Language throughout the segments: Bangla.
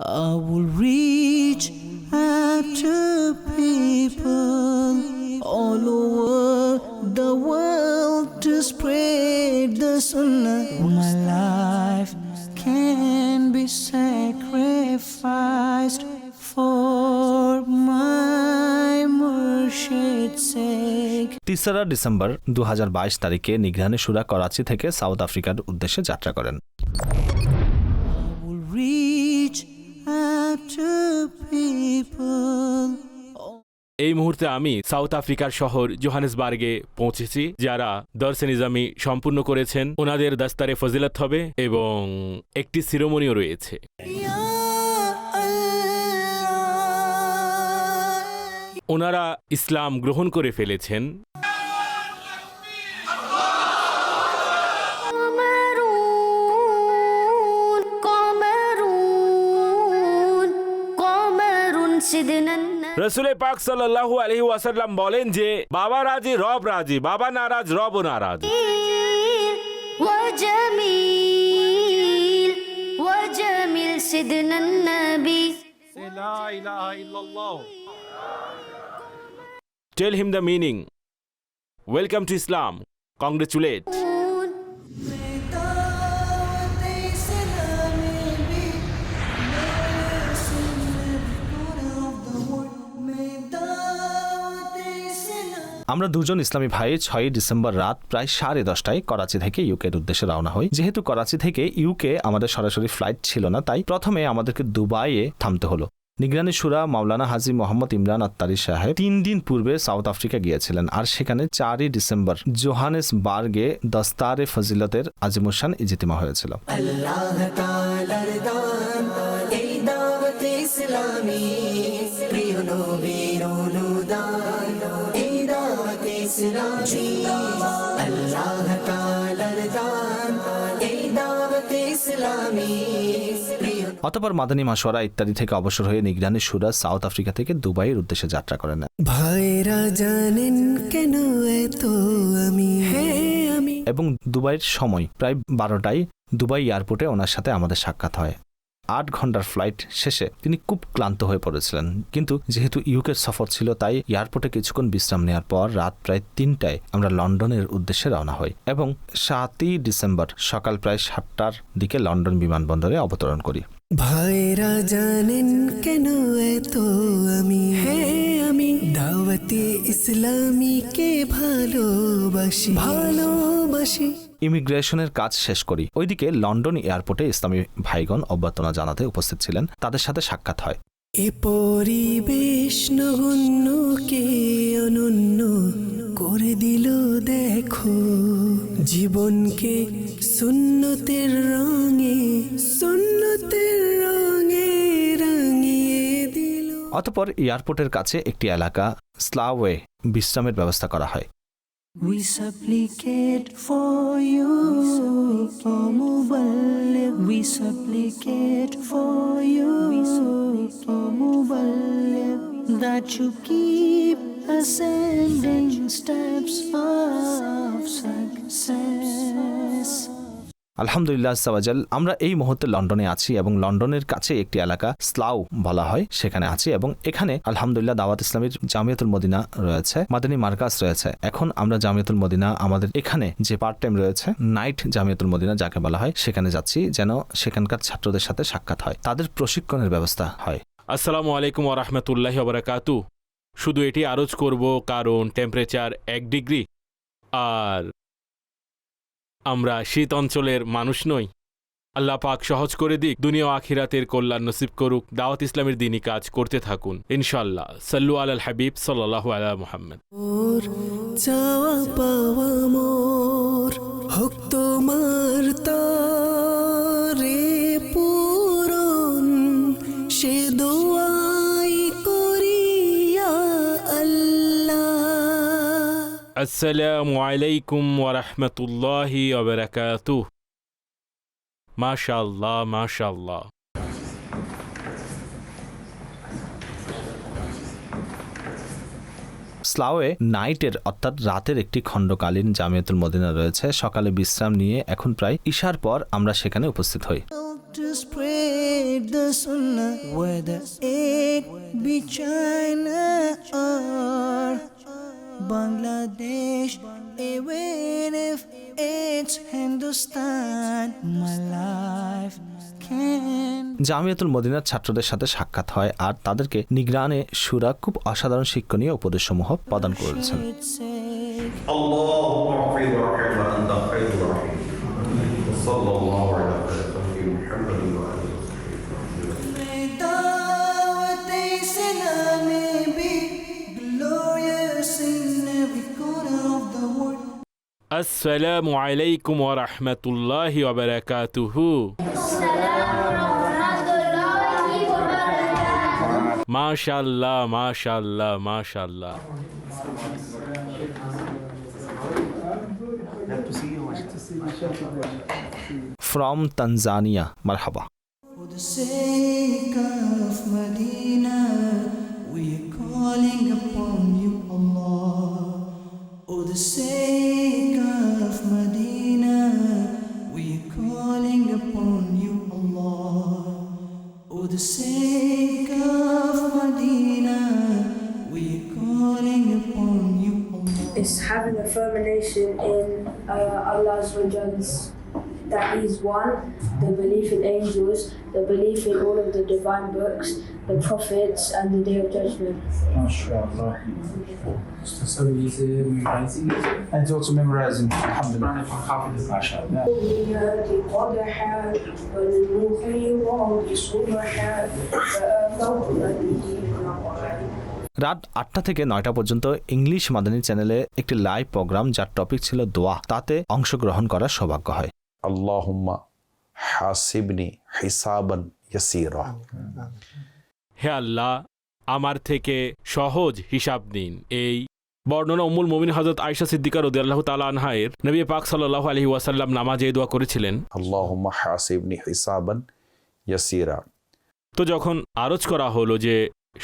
I will reach out to people all over the world to spread the sunnah. My life can be sacrificed for my Murshid's sake. তিসরা ডিসেম্বর দু হাজার বাইশ তারিখে নিগ্রানে সুরা করাচি থেকে সাউথ আফ্রিকার উদ্দেশ্যে যাত্রা করেন এই মুহূর্তে আমি সাউথ আফ্রিকার শহর জোহানেসবার্গে পৌঁছেছি, যারা দর্শে নিজামি সম্পূর্ণ করেছেন। ওনাদের দাস্তারে ফজিলত হবে এবং একটি সিরোমনিও রয়েছে। ওনারা ইসলাম গ্রহণ করে ফেলেছেন। রসুল পাক সাল্লাহু আলহি ওয়াসাল্লাম বলেন যে বাবা রাজি রব রাজি বাবা নারাজ রব নারাজ وجميل وجميل سيدنا النبي tell him the meaning welcome to Islam congratulate আমরা দুজন ইসলামী ভাই ছয়ই ডিসেম্বর রাত প্রায় সাড়ে দশটায় করাচি থেকে ইউকের উদ্দেশ্যে রওনা হই। যেহেতু করাচি থেকে ইউকে আমাদের সরাসরি ফ্লাইট ছিল না, তাই প্রথমে আমাদেরকে দুবাইয়ে থামতে হলো। নিগরানি সুরা মাওলানা হাজি মোহাম্মদ ইমরান আত্তারি সাহেব তিন দিন পূর্বে সাউথ আফ্রিকা গিয়েছিলেন আর সেখানে চারই ডিসেম্বর জোহানেস বার্গে দস্তারে ফজিলতের আজিমুসান ইজিতিমা হয়েছিল। ইসলামী। ইসলামী আল্লাহ তাআলার দান এই দাওয়াত ইসলামী অতপর মাদানী মাসোয়ারা ইত্যাদি থেকে অবসর হয়ে নিগরানি সুরা সাউথ আফ্রিকা থেকে দুবাইয়ের উদ্দেশ্যে যাত্রা করেন। ভাইরা জানেন কেন এত আমি? আমি। এবং দুবাইয়ের সময় প্রায় বারোটায় দুবাই এয়ারপোর্টে ওনার সাথে আমাদের সাক্ষাৎ হয়। আট ঘণ্টার ফ্লাইট শেষে তিনি খুব ক্লান্ত হয়ে পড়েছিলেন। কিন্তু যেহেতু ইউকের সফর ছিল, তাই এয়ারপোর্টে কিছুক্ষণ বিশ্রাম নেওয়ার পর রাত প্রায় তিনটায় আমরা লন্ডনের উদ্দেশ্যে রওনা হই এবং সাতই ডিসেম্বর সকাল প্রায় সাতটার দিকে লন্ডন বিমানবন্দরে অবতরণ করি। ভাইরা জানেন কেন এত আমি? হ্যাঁ আমি, দাওয়াতে ইসলামীকে ভালোবাসি। ভালোবাসি। ইমিগ্রেশনের কাজ শেষ করি। ওইদিকে লন্ডন এয়ারপোর্টে ইসলামী ভাইগণ অভ্যর্থনা জানাতে উপস্থিত ছিলেন। তাদের সাথে সাক্ষাৎ হয়। এ পরিবেশ কে অনন্য করে দিল দেখো। জীবনকে সুন্নতের রঙে সুন্নতের রঙে রাঙিয়ে দিল। অতপর এয়ারপোর্টের কাছে একটি এলাকা স্লাওয়ে বিশ্রামের ব্যবস্থা করা হয়। We supplicate for you, O Muballigh. We supplicate for you, O Muballigh, that you keep ascending steps of success. আলহামদুলিল্লাহ সাওয়াজাল আমরা এই মুহূর্তে লন্ডনে আছি এবং লন্ডনের কাছে একটি এলাকা, স্লাউ বলা হয়, সেখানে আছি এবং এখানে আলহামদুলিল্লাহ দাওয়াত ইসলামের জামিয়াতুল মদিনা রয়েছে, মাদানী মার্কাস রয়েছে। এখন আমরা জামিয়াতুল মদিনা, আমাদের এখানে যে পার্ট টাইম রয়েছে নাইট জামিয়াতুল মদিনা যাকে বলা হয়, সেখানে যাচ্ছি যেন সেখানকার ছাত্রদের সাথে সাক্ষাৎ হয়, তাদের প্রশিক্ষণের ব্যবস্থা হয়। আসসালামু আলাইকুম ওরহমতুল্লাহ বারাকাতু। শুধু এটি আরজ করব কারণ টেম্পারেচার এক ডিগ্রি আর আমরা শীত অঞ্চলের মানুষ নই। আল্লাহ পাক সহজ করে দিক, দুনিয়া আখিরাতের কল্যাণ নসিব করুক, দাওয়াত ইসলামের দিনই কাজ করতে থাকুন। ইনশাল্লাহ সাল্লু আল হাবিব সাল্লাহ আলা মুহাম্মদ। চাওয়া পাওয়া তোমার আসসালামু আলাইকুম ওরহমতুল্লাহি ওবরাকাতু মাশাল্লাহ মাশাল্লাহ স্লাওয়ে নাইটের অর্থাৎ রাতের একটি খণ্ডকালীন জামিয়াতুল মদিনা রয়েছে। সকালে বিশ্রাম নিয়ে এখন প্রায় ঈশার পর আমরা সেখানে উপস্থিত হই। To spread the sunnah, whether it be China or Bangladesh if it's Hindustan my life can Jamiatul মদিনার ছাত্রদের সাথে সাক্ষাৎ হয় আর তাদেরকে নিগ্রানে সুরা খুব অসাধারণ শিক্ষণীয় উপদেশসমূহ প্রদান করেছেন। আসসালামু আলাইকুম ওরহমতুল্লাহি ওবরাকাতুহু মাশাল্লাহ মাশাল্লাহ মাশাল্লাহ ফ্রম তানজানিয়া মারহাবা For the sake of Medina, we are calling upon you, Allah. For the sake of the sake of Medina, we are calling upon you, is having a firm in uh, Allah's Rajal's that is one the belief in angels, the belief in all of the divine books, the prophets, and the day of judgment. So he's memorizing And he's also memorizing. Alhamdulillah. MashaAllah. রাত আটটা থেকে নয়টা পর্যন্ত ইংলিশ মাদানী চ্যানেলে একটি লাইভ প্রোগ্রাম যার টপিক ছিল দোয়া তাতে অংশগ্রহণ করার সৌভাগ্য হয় আল্লাহম্মা হাসিবনি হে আল্লাহ আমার থেকে সহজ হিসাব নিন। এই বর্ণনা উমুল মোমিন হজরত আয়সা সিদ্দিকার উদ্দি আল্লাহ তালা আনহায়ের নবী পাক সাল্লাহ আলহি ওয়াসাল্লাম নামাজ এই দোয়া করেছিলেন। হাসিবনি তো যখন আরজ করা হলো যে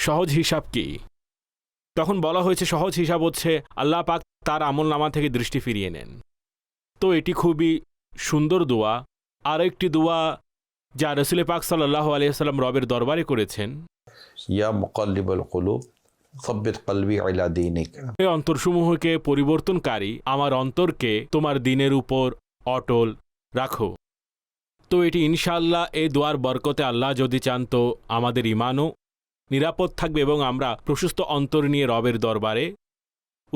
সহজ হিসাব কি তখন বলা হয়েছে সহজ হিসাব হচ্ছে আল্লাহ পাক তার আমল নামা থেকে দৃষ্টি ফিরিয়ে নেন। তো এটি খুবই সুন্দর দোয়া আর একটি দোয়া যা রসুল পাক সাল্লাহ আলিয়াল্লাম রবের দরবারে করেছেন। ইয়া এই অন্তরসমূহকে পরিবর্তনকারী আমার অন্তরকে তোমার দিনের উপর অটল রাখো। তো এটি ইনশাল্লাহ এ দোয়ার বরকতে আল্লাহ যদি চান তো আমাদের ইমানও নিরাপদ থাকবে এবং আমরা প্রশস্ত অন্তর নিয়ে রবের দরবারে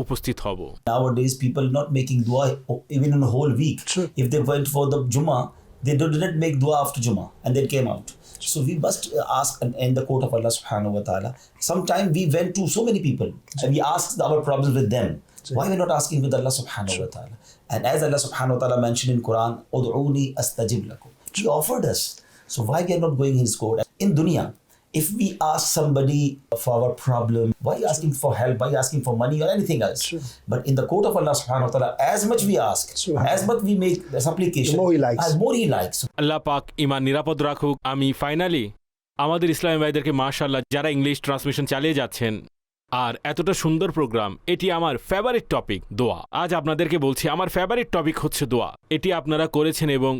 উপস্থিত হব Nowadays, people not making dua even in a whole week. If they went for the Jummah, they didn't make dua after Jummah and then came out. So we must uh, ask and in the court of Allah subhanahu wa ta'ala. Sometime we went to so many people and we asked our problems with them. Why we're not asking with Allah subhanahu wa ta'ala? And as Allah subhanahu wa ta'ala mentioned in Quran, Ud'uni astajib lakum. He offered us. So why we are not going in his court? In dunya, if we ask somebody for our problem, why are you asking for help? Why are you asking for money or anything else? But in the court of Allah subhanahu wa ta'ala, as much we ask, as much we make the supplication, The more he likes. as more he likes. আল্লাহ পাক ইমান নিরাপদ রাখুক আমি ফাইনালি আমাদের ইসলামী ভাইদেরকে মাশাল্লাহ যারা ইংলিশ ট্রান্সমিশন চালিয়ে যাচ্ছেন আর এতটা সুন্দর প্রোগ্রাম এটি আমার ফেভারিট টপিক দোয়া আজ আপনাদেরকে বলছি আমার ফেভারিট টপিক হচ্ছে দোয়া এটি আপনারা করেছেন এবং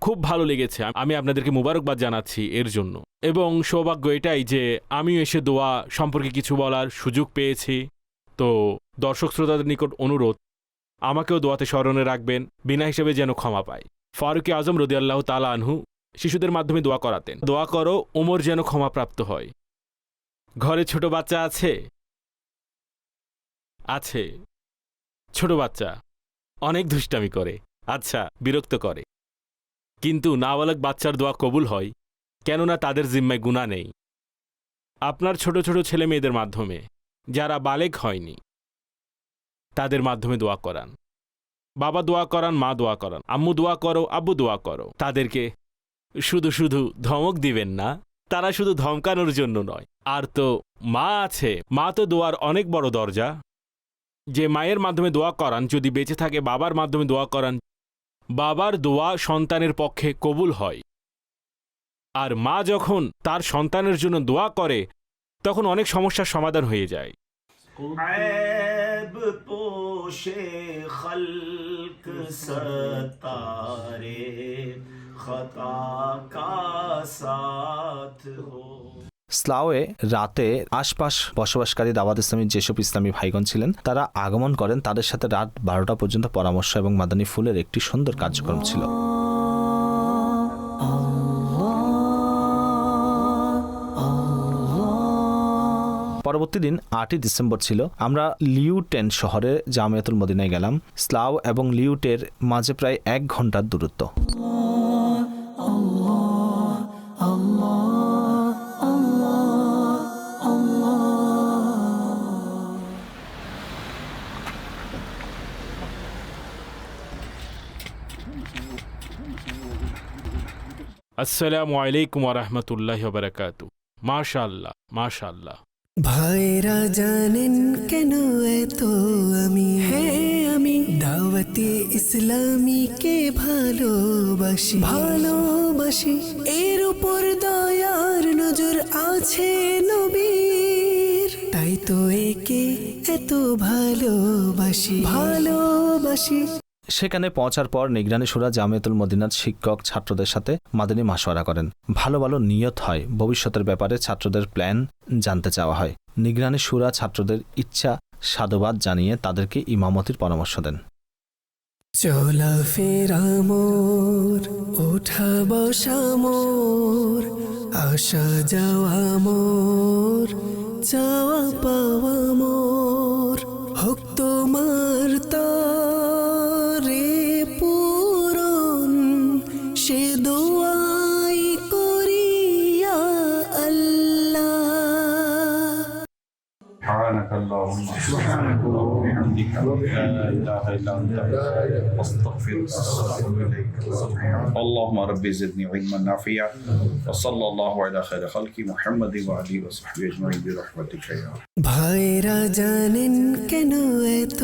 খুব ভালো লেগেছে। আমি আপনাদেরকে মুবারকবাদ জানাচ্ছি এর জন্য। এবং সৌভাগ্য এটাই যে আমিও এসে দোয়া সম্পর্কে কিছু বলার সুযোগ পেয়েছি। তো দর্শক শ্রোতাদের নিকট অনুরোধ, আমাকেও দোয়াতে স্মরণে রাখবেন, বিনা হিসেবে যেন ক্ষমা পায়। ফারুকি আজম রদি আল্লাহ তালা আনহু শিশুদের মাধ্যমে দোয়া করাতেন। দোয়া করো ওমর যেন ক্ষমাপ্রাপ্ত হয়। ঘরে ছোট বাচ্চা আছে? আছে। ছোট বাচ্চা। অনেক দুষ্টামি করে। আচ্ছা বিরক্ত করে। কিন্তু নাবালক বাচ্চার দোয়া কবুল হয়, কেননা তাদের জিম্মায় গুণা নেই। আপনার ছোট ছোট ছেলে মেয়েদের মাধ্যমে, যারা বালেক হয়নি, তাদের মাধ্যমে দোয়া করান। বাবা দোয়া করান, মা দোয়া করান, আম্মু দোয়া করো, আব্বু দোয়া করো। তাদেরকে শুধু শুধু ধমক দিবেন না, তারা শুধু ধমকানোর জন্য নয়। আর তো মা আছে, মা তো দোয়ার অনেক বড় দরজা। যে মায়ের মাধ্যমে দোয়া করান, যদি বেঁচে থাকে, বাবার মাধ্যমে দোয়া করান বাবার দোয়া সন্তানের পক্ষে কবুল হয়। আর মা যখন তার সন্তানের জন্য দোয়া করে, তখন অনেক সমস্যার সমাধান হয়ে যায়। خطا کا ساتھ ہو স্লাওয়ে রাতে আশপাশ বসবাসকারী দাওয়াত ইসলামীর যেসব ইসলামী ভাইগণ ছিলেন, তারা আগমন করেন। তাদের সাথে রাত বারোটা পর্যন্ত পরামর্শ এবং মাদানী ফুলের একটি সুন্দর কার্যক্রম ছিল। পরবর্তী দিন আটই ডিসেম্বর ছিল। আমরা লিউটেন শহরে জামিয়াতুল মদিনায় গেলাম। স্লাও এবং লিউটের মাঝে প্রায় এক ঘণ্টার দূরত্ব। আসসালামু আলাইকুম ওরহমতুল্লাহ বারকাতু মাশাল্লাহ মাশাল্লাহ ভাইরা জানেন কেন এত আমি? হ্যাঁ আমি। দাওয়াতে ইসলামীকে ভালোবাসি। ভালোবাসি। এর উপর দয়ার নজর আছে নবীর। তাই তো একে এত ভালোবাসি। ভালোবাসি। সেখানে পৌঁছার পর নিগরানি সুরা জামিয়াতুল মদিনার শিক্ষক ছাত্রদের সাথে মাদানী মাসোয়ারা করেন। ভালো ভালো নিয়ত হয়, ভবিষ্যতের ব্যাপারে ছাত্রদের প্ল্যান জানতে চাওয়া হয়। নিগরানি সুরা ছাত্রদের ইচ্ছা, সাধুবাদ জানিয়ে তাদেরকে ইমামতির পরামর্শ দেন। চলা ফেরা মোর ওঠা বসা মোর আসা যাওয়া মোর চাওয়া পাওয়া মোর اللهم سبحانك اللهم وبحمدك لا اله الا انت استغفرك واتوب اليك اللهم رب زدني علما نافعا وصلى الله على خير خلق محمد وعلى وصحبه اجمعين برحمتك يا ارحم ভাইরা জানেন কেন এত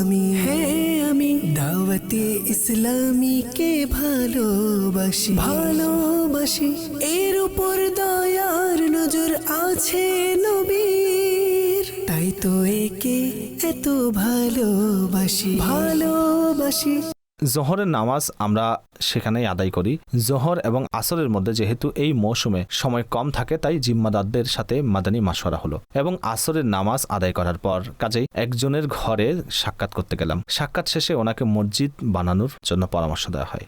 আমি হ্যাঁ আমি দাওয়াতে ইসলামীকে ভালোবাসি ভালোবাসি এর উপর দয়ার নজর আছে নবীর তাই তো একে এত ভালোবাসি। ভালোবাসি। জোহরের নামাজ আমরা সেখানেই আদায় করি। জোহর এবং আসরের মধ্যে যেহেতু এই মৌসুমে সময় কম থাকে, তাই জিম্মাদারদের সাথে মাদানী মাসোয়ারা হলো। এবং আসরের নামাজ আদায় করার পর কাজেই একজনের ঘরে সাক্ষাৎ করতে গেলাম। সাক্ষাৎ শেষে ওনাকে মসজিদ বানানোর জন্য পরামর্শ দেওয়া হয়।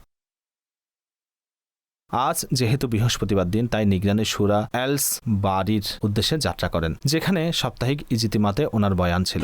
আজ যেহেতু বৃহস্পতিবার দিন, তাই নিগরানি সুরা এলস বাড়ির উদ্দেশ্যে যাত্রা করেন, যেখানে সাপ্তাহিক ইজিতিমাতে ওনার বয়ান ছিল।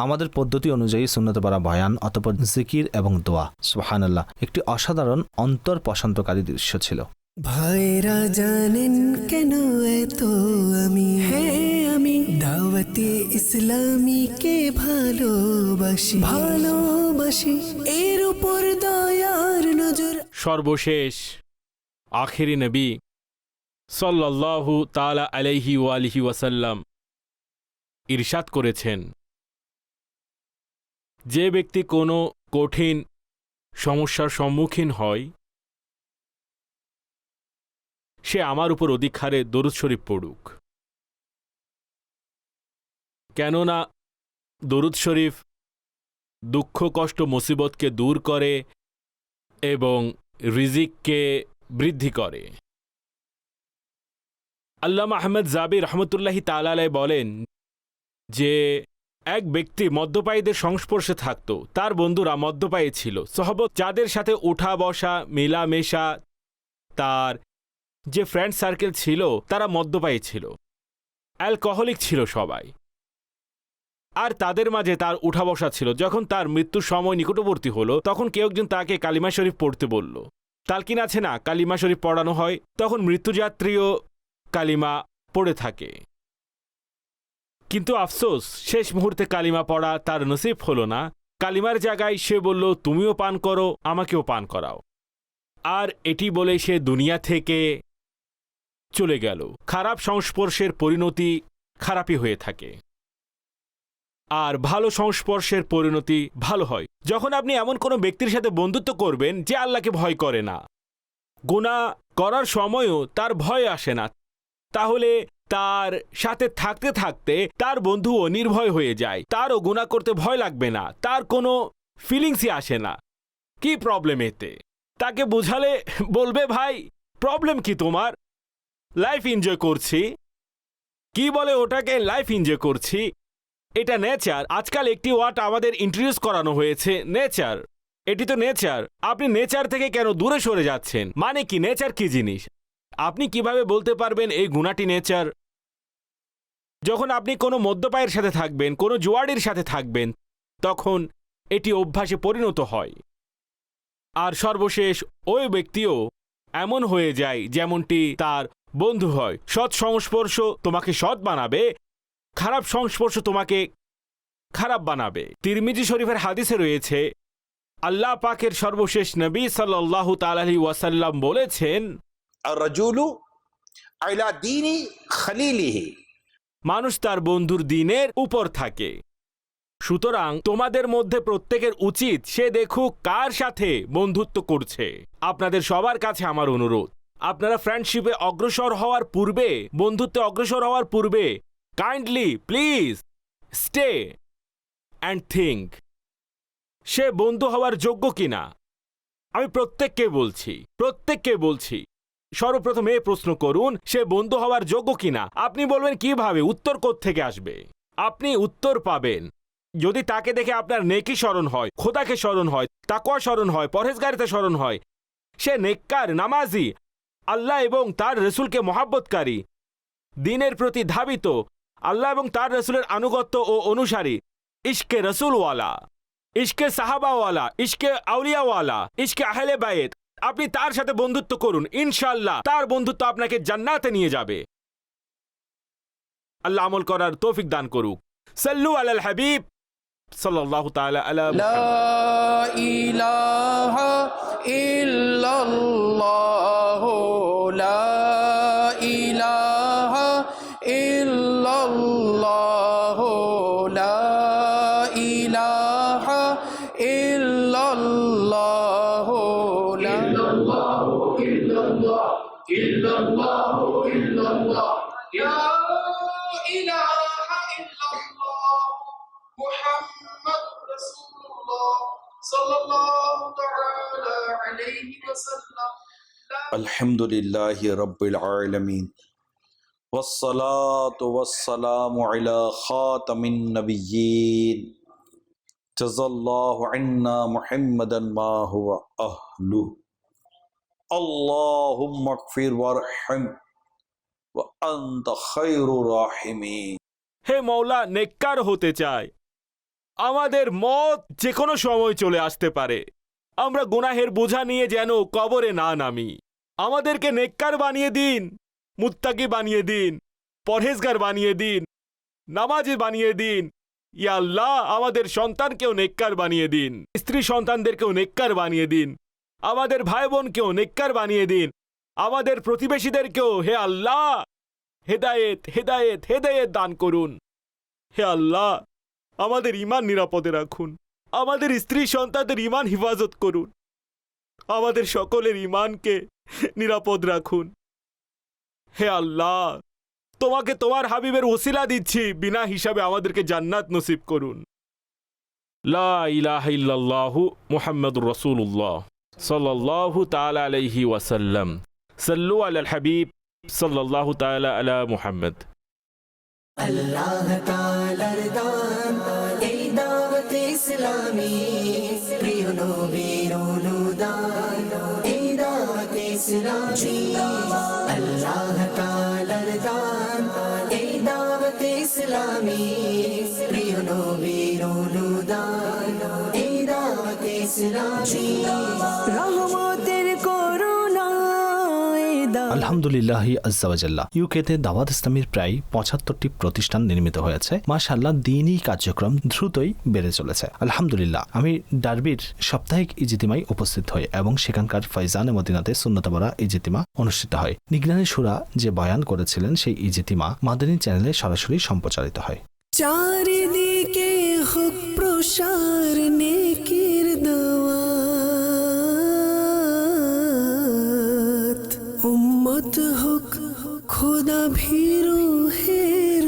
আমাদের পদ্ধতি অনুযায়ী সুন্নত পারা বয়ান অতপর জিকির এবং দোয়া। সুহানাল্লাহ একটি অসাধারণ অন্তর পশান্তকারী দৃশ্য ছিল। ভাইরা জানেন কেন এত আমি? হ্যাঁ আমি দাওয়াতে ইসলামীকে ভালোবাসি। ভালোবাসি এর উপর দয়ার নজর। সর্বশেষ আখেরি নবী সাল্লাল্লাহু তালা আলাইহি ওয়ালিহি ওয়াসাল্লাম ইরশাদ করেছেন। যে ব্যক্তি কোনো কঠিন সমস্যার সম্মুখীন হয়, সে আমার উপর অধিক হারে দরুদ শরীফ পড়ুক। কেননা দরুদ শরীফ দুঃখ, কষ্ট, মুসিবতকে দূর করে এবং রিজিককে বৃদ্ধি করে। আল্লামা আহমেদ জাবির রহমতুল্লাহি তালালায় বলেন যে এক ব্যক্তি মদ্যপায়ীদের সংস্পর্শে থাকত। তার বন্ধুরা মদ্যপায়ী ছিল। সহবত যাদের সাথে উঠা বসা, মেলামেশা, তার যে ফ্রেন্ড সার্কেল ছিল, তারা মদ্যপায়ী ছিল। অ্যালকোহলিক ছিল সবাই। আর তাদের মাঝে তার উঠা বসা ছিল। যখন তার মৃত্যুর সময় নিকটবর্তী হলো, তখন কেউ একজন তাকে কালিমা শরীফ পড়তে বলল। তালকিন আছে না? কালিমা শরীফ পড়ানো হয়। তখন মৃত্যুযাত্রীও কালিমা পড়ে থাকে। কিন্তু আফসোস, শেষ মুহূর্তে কালিমা পড়া তার নসিব হলো না। কালিমার জায়গায় সে বলল, তুমিও পান করো, আমাকেও পান করাও। আর এটি বলে সে দুনিয়া থেকে চলে গেল। খারাপ সংস্পর্শের পরিণতি খারাপই হয়ে থাকে। আর ভালো সংস্পর্শের পরিণতি ভালো হয়। যখন আপনি এমন কোনো ব্যক্তির সাথে বন্ধুত্ব করবেন যে আল্লাহকে ভয় করে না। গুণা করার সময়ও তার ভয় আসে না। তাহলে তার সাথে থাকতে থাকতে তার বন্ধুও নির্ভয় হয়ে যায়। তারও গুণা করতে ভয় লাগবে না। তার কোনো ফিলিংসই আসে না। কি প্রবলেম এতে? তাকে বোঝালে বলবে, ভাই প্রবলেম কি তোমার? লাইফ এনজয় করছি। কি বলে ওটাকে? লাইফ এনজয় করছি। এটা নেচার আজকাল একটি ওয়ার্ড আমাদের ইন্ট্রোডিউস করানো হয়েছে। নেচার এটি তো নেচার আপনি নেচার থেকে কেন দূরে সরে যাচ্ছেন? মানে কি? নেচার কি জিনিস? আপনি কীভাবে বলতে পারবেন এই গুণাটি নেচার যখন আপনি কোনো মদ্যপায়ের সাথে থাকবেন, কোনো জোয়ারের সাথে থাকবেন, তখন এটি অভ্যাসে পরিণত হয়। আর সর্বশেষ ওই ব্যক্তিও এমন হয়ে যায় যেমনটি তার বন্ধু হয়। সৎ সংস্পর্শ তোমাকে সৎ বানাবে, খারাপ সংস্পর্শ তোমাকে খারাপ বানাবে। তিরমিজি শরীফের হাদিসে রয়েছে, আল্লাহ পাকের সর্বশেষ নবী সাল্লাহ তালি ওয়াসাল্লাম বলেছেন রজুলু মানুষ তার বন্ধুর দিনের উপর থাকে। সুতরাং তোমাদের মধ্যে প্রত্যেকের উচিত সে দেখুক কার সাথে বন্ধুত্ব করছে। আপনাদের সবার কাছে আমার অনুরোধ। আপনারা ফ্রেন্ডশিপে অগ্রসর হওয়ার পূর্বে, বন্ধুত্বে অগ্রসর হওয়ার পূর্বে kindly please stay and think সে বন্ধু হওয়ার যোগ্য কিনা? আমি প্রত্যেককে বলছি প্রত্যেককে বলছি সর্বপ্রথম এ প্রশ্ন করুন, সে বন্ধু হওয়ার যোগ্য কিনা? আপনি বলবেন কীভাবে উত্তর থেকে আসবে? আপনি উত্তর পাবেন, যদি তাকে দেখে আপনার নেকি স্মরণ হয়, খোদাকে স্মরণ হয়, তাকওয়া স্মরণ হয়, পরহেজগারিতে স্মরণ হয়, সে নেককার, নামাজি, আল্লাহ এবং তার রসুলকে মহাব্বতকারী, দিনের প্রতি ধাবিত, আল্লাহ এবং তার রসুলের আনুগত্য ও অনুসারী, ইশকে রসুলওয়ালা, ইশকে সাহাবাওয়ালা, ইশকে আউলিয়াওয়ালা, ইশকে আহলে বায়েত আপনি তার সাথে বন্ধুত্ব করুন ইনশাল্লাহ তার বন্ধুত্ব আপনাকে জান্নাতে নিয়ে যাবে। আল্লাহ আমল করার তৌফিক দান করুক। সাল্লু আলাল হাবিব, সাল্লাল্লাহু তাআলা আলা লা ইলাহা ইল্লাল্লাহু লা عليه وسلم الحمد لله رب العالمين والصلاة والسلام على خاتم النبيين جزا الله عنا محمدا ما هو أهله اللهم اغفر وارحم وأنت خير راحمين হে মৌলা নেককার হতে চায় আমাদের মত যে কোনো সময় চলে আসতে পারে আমরা গুনাহের বোঝা নিয়ে যেন কবরে না নামি। আমাদেরকে নেককার বানিয়ে দিন, মুত্তাকি বানিয়ে দিন, পরহেজগার বানিয়ে দিন, নামাজি বানিয়ে দিন। ইয়া আল্লাহ, আমাদের সন্তানকেও নেককার বানিয়ে দিন, স্ত্রী সন্তানদেরকেও নেককার বানিয়ে দিন, আমাদের ভাই বোনকেও নেককার বানিয়ে দিন, আমাদের প্রতিবেশীদেরকেও হে আল্লাহ, হেদায়েত হেদায়েত হেদায়েত দান করুন। হে আল্লাহ, আমাদের ইমান নিরাপদে রাখুন। আমাদের স্ত্রী সন্তানদের ইমান হেফাজত করুন। আমাদের সকলের ইমানকে নিরাপদ রাখুন। হে আল্লাহ, তোমাকে তোমার হাবিবের ওসিলা দিচ্ছি, বিনা হিসাবে আমাদেরকে জান্নাত নসিব করুন। লা ইলাহা আলাইহি ওয়াসাল্লাম। হাবিব সাল্লাল্লাহু আলা মুহাম্মদ। আল্লাহ তাআলার দান ইসলামী প্রিয় নবীর অনুদান। এই দাওয়াত ইসলামী, আল্লাহ তাআলার দান। এই দাওয়াত ইসলামী, প্রিয় নবীর অনুদান। এই দাওয়াত ইসলামী দাওয়াত আলহামদুলিল্লাহ আজ্জাওয়াজাল্লাহ ইউকেতে দাওয়াত ইসলামীর প্রায় পঁচাত্তরটি প্রতিষ্ঠান নির্মিত হয়েছে। মাশাল্লাহ দিনই কার্যক্রম দ্রুতই বেড়ে চলেছে। আলহামদুলিল্লাহ, আমি ডার্বির সাপ্তাহিক ইজিতিমায় উপস্থিত হই এবং সেখানকার ফৈজানে মদিনাতে সুন্নতাবরা ইজিতিমা অনুষ্ঠিত হয়। নিগরানি সুরা যে বয়ান করেছিলেন, সেই ইজিতিমা মাদানী চ্যানেলে সরাসরি সম্প্রচারিত হয়। চারিদিকে হোক প্রসার নেকির দাওয়াত খোদা ভীরু হের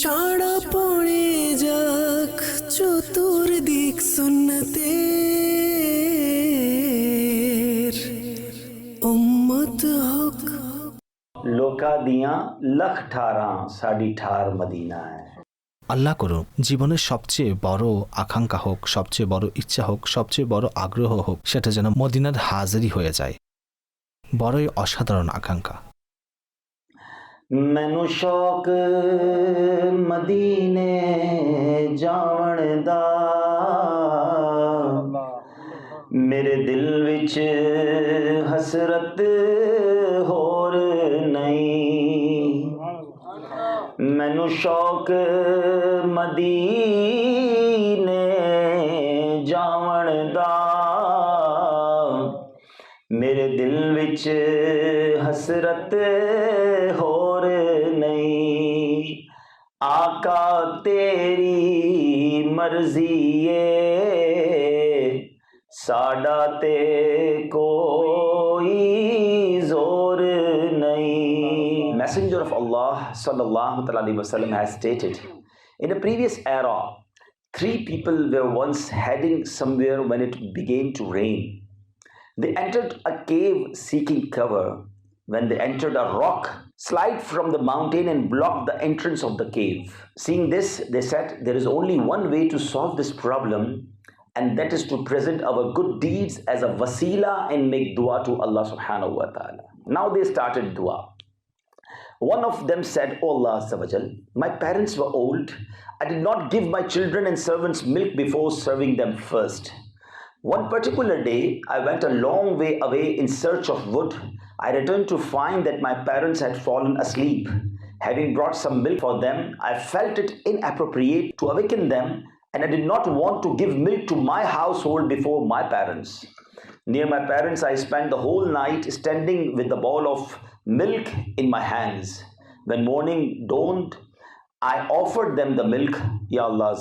সাড়া পড়ে যাক চতুর্দিক সুন্নতে উম্মত হক। লোকা দিয়া লখ ঠারা সাড়ি ঠার মদিনা আল্লাহ করো জীবনের সবচেয়ে বড় আকাঙ্ক্ষা হোক সবচেয়ে বড় ইচ্ছা হোক সবচেয়ে বড় আগ্রহ হোক সেটা যেন মদিনার হাজারি হয়ে যায়। বড়ই অসাধারণ আকাঙ্ক্ষা ਮੈਨੂੰ ਸ਼ੌਕ ਮਦੀਨੇ ਜਾਵਣ ਦਾ ਮੇਰੇ ਦਿਲ ਵਿੱਚ ਹਸਰਤ ਹੋਰ ਨਹੀਂ ਮੈਨੂੰ ਸ਼ੌਕ ਮਦੀਨੇ कुछ हसरत और नहीं आका तेरी मर्ज़ी ये साडा ते कोई ज़ोर नहीं Messenger of Allah sallallahu alaihi wasallam has stated in a previous era three people were once heading somewhere when it began to rain they entered a cave seeking cover. When they entered, a rock slid from the mountain and blocked the entrance of the cave. Seeing this, they said, There is only one way to solve this problem, and that is to present our good deeds as a wasila and make dua to Allah subhanahu wa ta'ala. Now they started dua. One of them said, O Allah Azza wa Jal, my parents were old. I did not give my children and servants milk before serving them first. One particular day, I went a long way away in search of wood. I returned to find that my parents had fallen asleep. Having brought some milk for them, I felt it inappropriate to awaken them, and I did not want to give milk to my household before my parents. Near my parents, I spent the whole night standing with the bowl of milk in my hands. When morning dawned, I offered them the milk, Ya Allah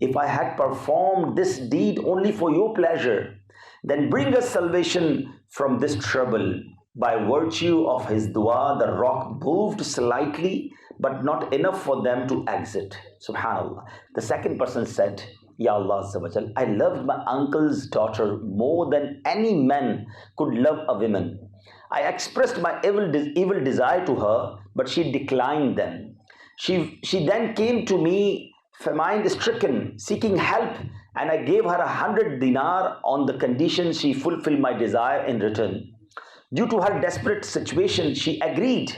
if I had performed this deed only for your pleasure, then bring us salvation from this trouble. By virtue of his dua, the rock moved slightly, but not enough for them to exit. Subhanallah. The second person said, Ya Allah I loved my uncle's daughter more than any man could love a woman. I expressed my evil, evil desire to her, but she declined them. She, she then came to me famine stricken, seeking help, and I gave her a hundred dinar on the condition she fulfill my desire in return. Due to her desperate situation, she agreed.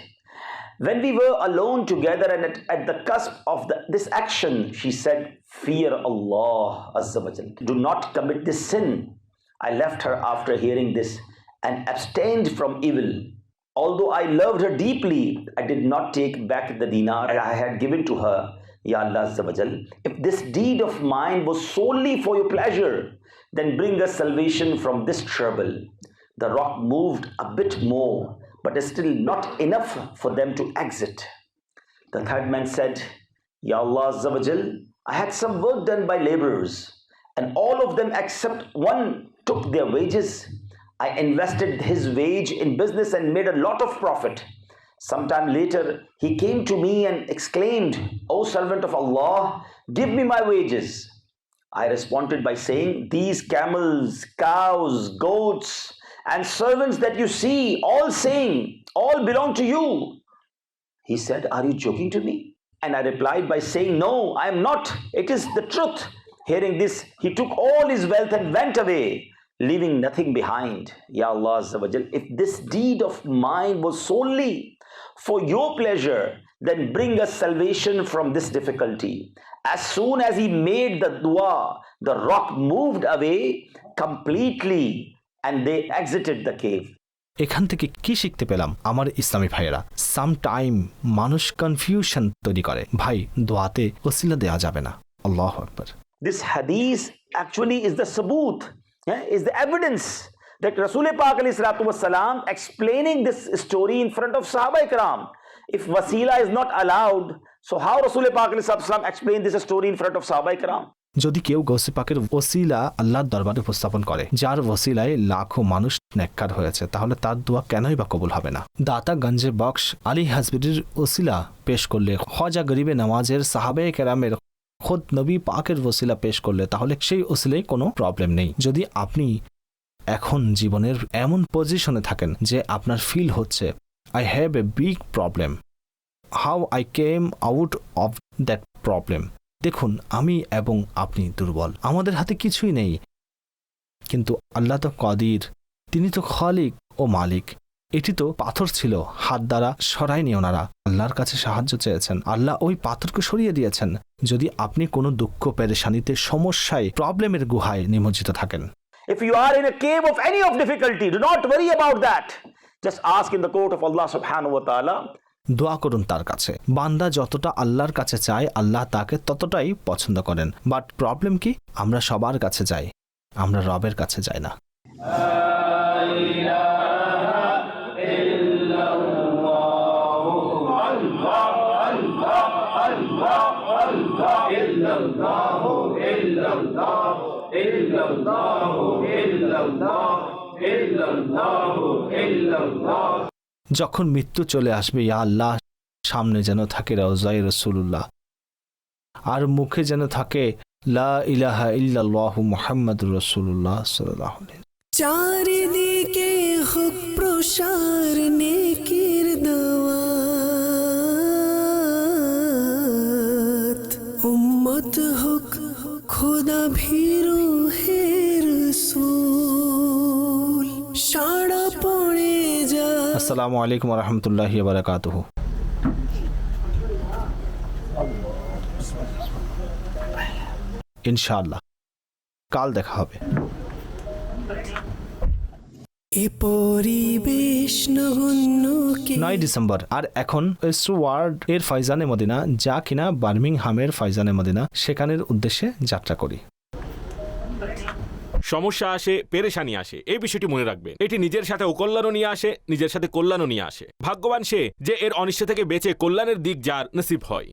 When we were alone together and at, at the cusp of the, this action, she said, Fear Allah Azza wa. Do not commit this sin. I left her after hearing this and abstained from evil. Although I loved her deeply, I did not take back the dinar I had given to her. Ya Allah Azza if this deed of mine was solely for your pleasure, then bring us salvation from this trouble. The rock moved a bit more, but is still not enough for them to exit. The third man said, Ya Allah Azza I had some work done by laborers, and all of them except one took their wages. I invested his wage in business and made a lot of profit. Sometime later, he came to me and exclaimed, O servant of Allah, give me my wages. I responded by saying, These camels, cows, goats, and servants that you see, all saying, all belong to you. He said, Are you joking to me? And I replied by saying, No, I am not. It is the truth. Hearing this, he took all his wealth and went away, leaving nothing behind. Ya Allah if this deed of mine was solely for your pleasure, then bring us salvation from this difficulty. As soon as he made the dua, the rock moved away completely and they exited the cave. এখান থেকে কি শিখতে পেলাম আমার ইসলামী ভাইয়েরা সাম টাইম মানুষ কনফিউশন তৈরি করে ভাই দোয়াতে ওসিলা দেওয়া যাবে না আল্লাহ আকবর This hadith actually is the saboot, yeah, is the evidence that Rasul Pak wasalam explaining this story in front of Sahaba Ikram. If wasila is not allowed, so how Rasul Pak explained this story in front of Sahaba Ikram? যদি কেউ গৌসে পাকের ওসিলা আল্লাহর দরবারে উপস্থাপন করে যার ওসিলায় লাখো মানুষ নেককার হয়েছে তাহলে তার দোয়া কেনই বা কবুল হবে না দাতা গঞ্জে বক্স আলী হাসবিরির ওসিলা পেশ করলে হজা গরিবে নামাজের সাহাবে কেরামের খোদ নবী পাকের ওসিলা পেশ করলে, তাহলে সেই ওসিলায় কোনো প্রবলেম নেই। যদি আপনি এখন জীবনের এমন পজিশনে থাকেন যে আপনার ফিল হচ্ছে I have a big problem how I came out of that problem দেখুন, আমি এবং আপনি দুর্বল, আমাদের হাতে কিছুই নেই। কিন্তু আল্লাহ তো কদির, তিনি তো খালিক ও মালিক। এটি তো পাথর ছিল হাত দ্বারা সরায়নি ওনারা। আল্লাহর কাছে সাহায্য চেয়েছেন। আল্লাহ ওই পাথরকে সরিয়ে দিয়েছেন যদি আপনি কোনো দুঃখ পেরেশানিতে সমস্যায় প্রবলেমের গুহায় নিমজ্জিত থাকেন। If you are in a cave of any of difficulty, do not worry about that. Just ask in the court of Allah subhanahu wa ta'ala. দোয়া করুন তার কাছে। বান্দা যতটা আল্লাহর কাছে চায় আল্লাহ তাকে ততটাই পছন্দ করেন। বাট প্রবলেম কি? আমরা সবার কাছে যাই। আমরা রবের কাছে যাই না। যখন মৃত্যু চলে আসবে, ইয়া আল্লাহ, সামনে যেন থাকে রওজাই রসুল্লাহ আর মুখে যেন থাকে, লা ইলাহা মুহাম্মাদুর রসুল্লাহ সাল্লাহ চারিদিকে হোক প্রসার নেকির দাওয়াত। উম্মত খোদা ভীরু হে রসূল। সাড়া পড়ে আসসালামু আলাইকুম রহমতুল্লাহি বারাকাতুহু। ইনশাআল্লাহ কাল দেখা হবে। এ পরিবেশ নয় ডিসেম্বর আর এখন ওয়ার্ড এর ফয়জানে মদিনা যা কিনা বার্মিংহামের ফয়জানে মদিনা সেখানের উদ্দেশ্যে যাত্রা করি। সমস্যা আসে পেরেশানি আসে এই বিষয়টি মনে রাখবেন। এটি নিজের সাথে অকল্যাণও নিয়ে আসে নিজের সাথে কল্যাণও নিয়ে আসে। ভাগ্যবান সে যে এর অনিষ্ট থেকে বেঁচে কল্যাণের দিক যার নসিব হয়।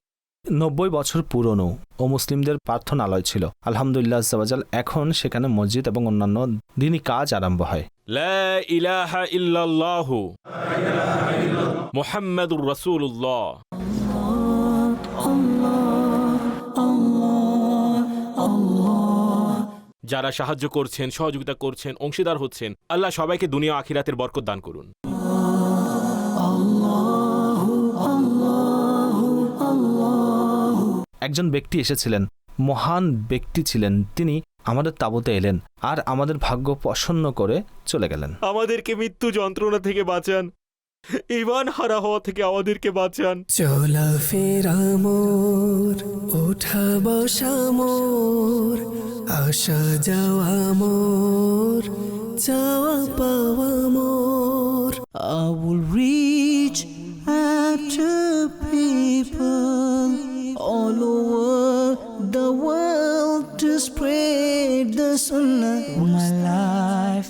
নব্বই বছর পুরনো ও মুসলিমদের প্রার্থনালয় ছিল। আলহামদুলিল্লাহ জাওয়াজাল এখন সেখানে মসজিদ এবং অন্যান্য দিনই কাজ আরম্ভ হয়। লা ইলাহা ইল্লাল্লাহু। মুহাম্মাদুর রাসূলুল্লাহ। যারা সাহায্য করছেন সহযোগিতা করছেন অংশীদার হচ্ছেন আল্লাহ সবাইকে দুনিয়া আখিরাতের বরকত দান করুন। একজন ব্যক্তি এসেছিলেন মহান ব্যক্তি ছিলেন তিনি আমাদের তাবুতে এলেন আর আমাদের ভাগ্য প্রসন্ন করে চলে গেলেন। আমাদেরকে মৃত্যু যন্ত্রণা থেকে বাঁচান। ইমান হারা হওয়া থেকে আমাদেরকে বাঁচান। চলা ফেরা মোর ওঠা বসা মোর আসা যাওয়া মোর যাওয়া পাওয়া more I'll reach at people all over the to spread the Sunnah my life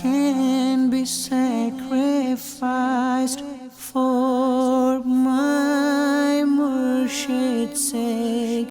can be sacrificed for my Murshid's sake.